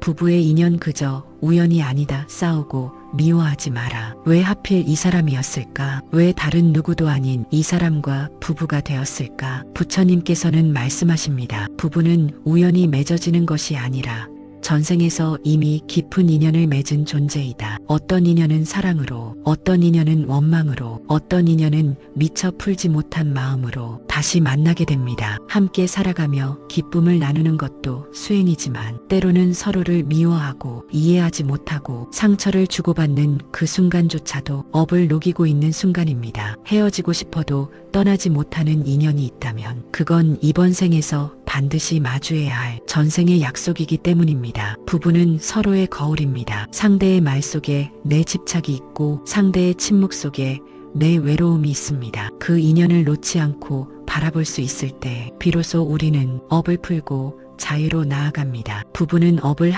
부부의 인연 그저 우연이 아니다 싸우고 미워하지 마라. 왜 하필 이 사람이었을까? 왜 다른 누구도 아닌 이 사람과 부부가 되었을까? 부처님께서는 말씀하십니다. 부부는 우연히 맺어지는 것이 아니라 전생에서 이미 깊은 인연을 맺은 존재이다. 어떤 인연은 사랑으로, 어떤 인연은 원망으로, 어떤 인연은 미처 풀지 못한 마음으로 다시 만나게 됩니다. 함께 살아가며 기쁨을 나누는 것도 수행이지만 때로는 서로를 미워하고 이해하지 못하고 상처를 주고받는 그 순간조차도 업을 녹이고 있는 순간입니다. 헤어지고 싶어도 떠나지 못하는 인연이 있다면 그건 이번 생에서 반드시 마주해야 할 전생의 약속이기 때문입니다. 부부는 서로의 거울입니다. 상대의 말 속에 내 집착이 있고 상대의 침묵 속에 내 외로움이 있습니다. 그 인연을 놓지 않고 바라볼 수 있을 때 비로소 우리는 업을 풀고 자유로 나아갑니다. 부부는 업을